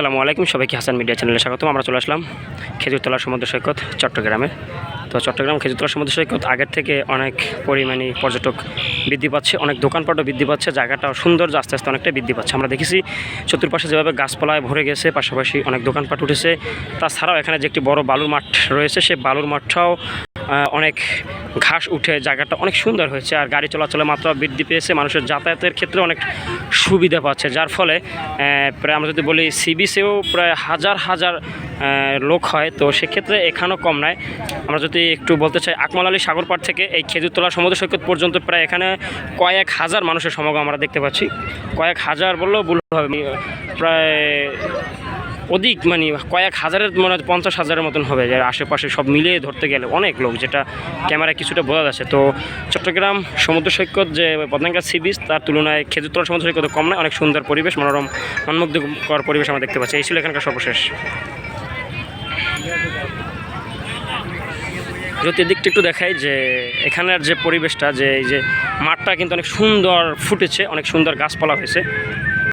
আসসালামু আলাইকুম, সবাইকে হাসান মিডিয়া চ্যানেলে স্বাগতম। আমরা চলে আসলাম খেজুরতলা সমুদ্র সৈকত, চট্টগ্রামে। তো চট্টগ্রাম খেজুরতলা সমুদ্র সৈকত আগের থেকে অনেক পরিমাণে পর্যটক বৃদ্ধি পাচ্ছে, অনেক দোকানপাটও বৃদ্ধি পাচ্ছে, জায়গাটাও সৌন্দর্য আস্তে আস্তে অনেকটা বৃদ্ধি পাচ্ছে। আমরা দেখেছি চতুর্পাশে যেভাবে গাছপালায় ভরে গেছে, পাশাপাশি অনেক দোকানপাট উঠেছে। তাছাড়াও এখানে যে একটি বড় বালুর মাঠ রয়েছে, সেই বালুর মাঠটাও অনেক ঘাস উঠে জায়গাটা অনেক সুন্দর হয়েছে আর গাড়ি চলাচলের মাত্রা বৃদ্ধি পেয়েছে। মানুষের যাতায়াতের ক্ষেত্রে অনেক সুবিধা পাচ্ছে। যার ফলে প্রায় আমরা যদি বলি সি বিচেও প্রায় হাজার হাজার লোক হয়। তো সেক্ষেত্রে এখানেও কম নয়। আমরা যদি একটু বলতে চাই, আকমাল আলী সাগরপাড় থেকে এই খেজুরতলা সমুদ্র সৈকত পর্যন্ত প্রায় এখানে কয়েক হাজার মানুষের সমাগম আমরা দেখতে পাচ্ছি। কয়েক হাজার বললেও ভুল হবে। প্রায় অধিক মানে কয়েক হাজারের মনে হয় পঞ্চাশ হাজারের মতন হবে যার আশেপাশে সব মিলিয়ে ধরতে গেলে অনেক লোক, যেটা ক্যামেরায় কিছুটা বোঝা যাচ্ছে। তো চট্টগ্রাম সমুদ্র সৈকত যে পদ্মাঙ্গা সি বিচ, তার তুলনায় খেজুরতলা সমুদ্র সৈকত কম নয়, অনেক সুন্দর পরিবেশ, মনোরম, মনমুগ্ধকর পরিবেশ আমরা দেখতে পাচ্ছি। এই ছিল এখানকার সর্বশেষ। যদি এদিকটা একটু দেখাই, যে এখানের যে পরিবেশটা, যে এই যে মাঠটা কিন্তু অনেক সুন্দর ফুটেছে, অনেক সুন্দর গাছপালা হয়েছে।